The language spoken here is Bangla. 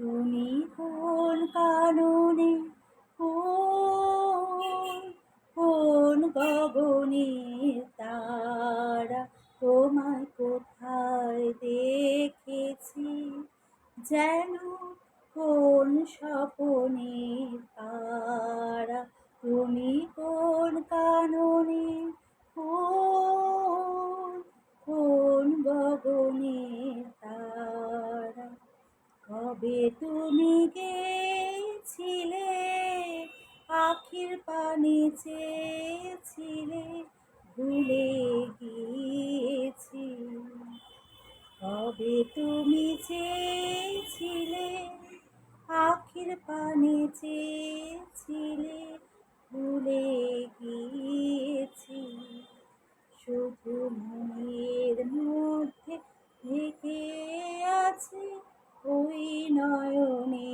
তুমি কোন কাননে, কোন কোন গগনে তারা তোমায় কোথায় দেখেছি? যেন কোন স্বপনে তারা তুমি কোন কাননে, কোন কোন গগনে তারা কবে তুমি গেছিলে? আখির পানি চেয়েছিলে, ভুলে গিয়েছি। কবে তুমি চেয়েছিলে? আখির পানি চেয়েছিলে, ভুলে গিয়েছি ওই নয়নে